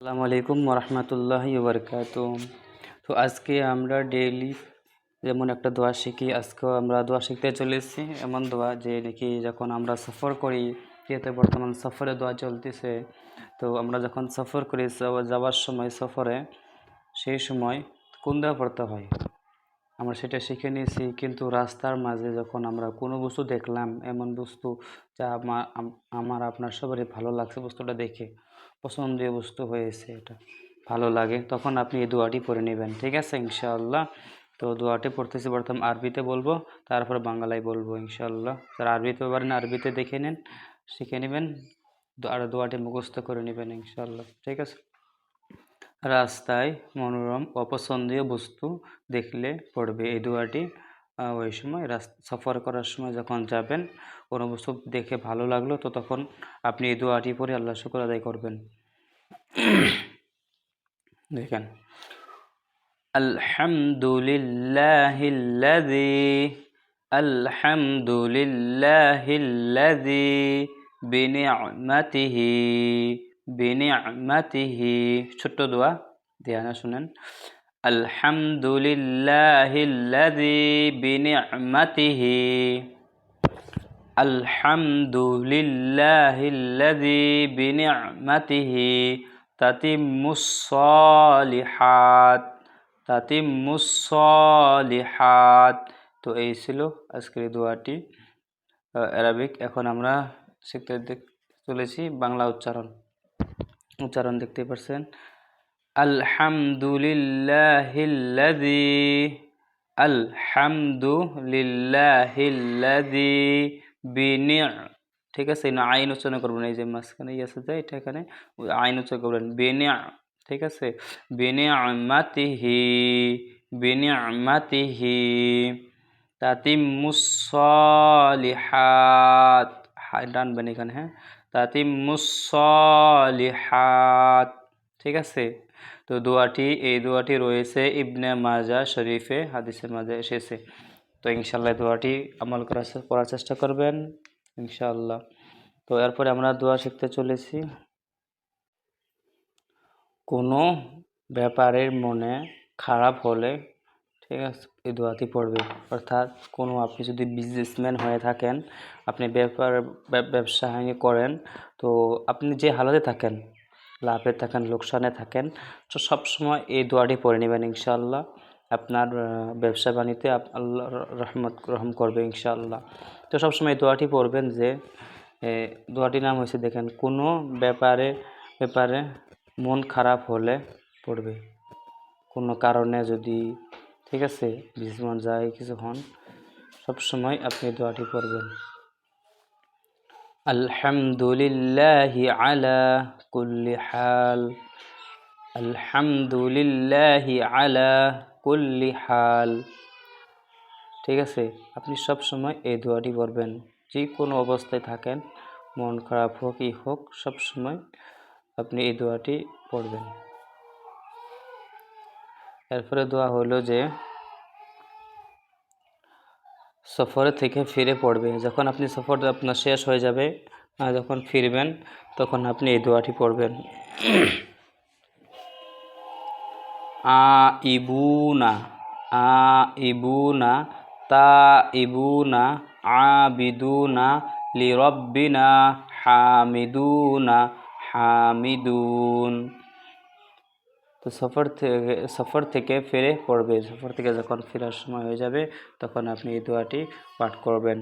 আসসালামু আলাইকুম রহমতুল্লাহ বরকাত তো আজকে আমরা ডেইলি যেমন একটা দোয়া শিখি, আজকেও আমরা দোয়া শিখতে চলেছি। এমন দোয়া যে নাকি যখন আমরা সফর করি, যেহেতু বর্তমান সফরে দোয়া চলতেছে, তো আমরা যখন সফর করি যাওয়া- যাওয়ার সময় সফরে, সেই সময় কোন পড়তে হয়? আমরা সেটা শিখে নিয়েছি। কিন্তু রাস্তার মাঝে যখন আমরা কোনো বস্তু দেখলাম, এমন বস্তু যা আমার আপনার সবারই ভালো লাগছে বস্তুটা দেখে, পছন্দীয় বস্তু হয়েছে এটা, ভালো লাগে, তখন আপনি এই দোয়াটি পড়ে নেবেন, ঠিক আছে? ইনশাআল্লাহ। তো দোয়াটি পড়তেছি প্রথম আরবিতে বলব, তারপর বাংলায় বলব ইনশাআল্লাহ। যারা আরবিতে পারেন, আরবিতে দেখে নেন, শিখে নেবেন আর দোয়াটি মুখস্থ করে নেবেন ইনশাআল্লাহ, ঠিক আছে? রাস্তায় মনোরম, অপছন্দীয় বস্তু দেখলে পড়বে। এই দোয়াটি ওই সময় রাস্তা সফর করার সময় যখন যাবেন, কোনো বস্তু দেখে ভালো লাগল, তো তখন আপনি এই দোয়াটি পড়ে আল্লাহ শুকর আদায় করবেন। দেখেন। আলহামদুলিল্লাহিল্লাযী আলহামদুলিল্লাহিল্লাযী বিনি'মাতিহি। বিনিআমাতিহি ছোট্ট দোয়া, ধ্যানা শুনেন। আলহামদুলিল্লাহিল্লাযী বিনিআমাতিহি আলহামদুলিল্লাহিল্লাযী বিনিআমাতিহি তাতিম্মুস সালিহাত তাতিম্মুস সালিহাত। তো এই ছিল আজকের দোয়াটি। অ্যারাবিক এখন আমরা শিখতে চলেছি বাংলা উচ্চারণ। উচ্চারণ দেখতে পাচ্ছেন আলহামদুলিল্লাহিল্লাযী আলহামদুলিল্লাহিল্লাযী বিনি ঠিক আছে না আইন উচ্চারণ করবেন, এই যে মাঝখানে ইয়ে আছে এটা এখানে আইন উচ্চারণ করবেন। বিনি ঠিক আছে? বিনি'মাতিহি বিনি'মাতিহি তাতিম্মুস সালিহাত হা- টানবেন এখানে হ্যাঁ? তাতিম্মুস সালিহাত ঠিক আছে? তো দোয়াটি, এই দোয়াটি রয়েছে ইবনে মাজা শরীফে, হাদিসের মাঝে এসেছে। তো ইনশাল্লাহ দোয়াটি আমল করার করার চেষ্টা করবেন, ইনশাআল্লাহ। তো এরপরে আমরা দোয়া শিখতে চলেছি। কোনো ব্যাপারের মনে খারাপ হলে আছে এই দোয়াটি পড়বে। অর্থাৎ কোনো আপনি যদি বিজনেসম্যান হয়ে থাকেন, আপনি ব্যাপার ব্যবসা করেন, তো আপনি যে হালাতে থাকেন, লাভে থাকেন, লোকসানে থাকেন, তো সবসময় এই দোয়াটি পড়ে নেবেন ইনশাআল্লাহ। আপনার ব্যবসা আপ- আল্লাহ রহমত রহম করবে ইনশাআল্লাহ। তো সবসময় এই দোয়াটি পড়বেন যে দোয়াটির নাম হয়েছে দেখেন, কোনো ব্যাপারে ব্যাপারে মন খারাপ হলে পড়বে। কোনো কারণে যদি ঠিক আছে বিজমন যায় কিছু হন সবসময় আপনি দোয়াটি পড়বেন। আলহামদুলিল্লাহি আলা কুল্লি হাল, আলহামদুলিল্লাহি আলা কুল্লি হাল। ঠিক আছে, আপনি সব সময় এই দোয়াটি পড়বেন। যে কোনো অবস্থায় থাকেন, মন খারাপ হোক ই হোক সব সময় আপনি এই দোয়াটি পড়বেন। এরপরে দোয়া হলো যে, সফরে থেকে ফিরে পড়বে। যখন আপনি সফর আপনার শেষ হয়ে যাবে যখন ফিরবেন, তখন আপনি এই দোয়াটি পড়বেন। আ ইবুনা আ ইবুনা, তা ইবু না ইবুনা, আবিদুনা লিরব্বিনা হামিদুনা হামিদুন। তো সফর থেকে সফর থেকে ফিরে পড়বে। সফর থেকে যখন ফেরার সময় হয়ে যাবে, তখন আপনি এই দোয়াটি পাঠ করবেন।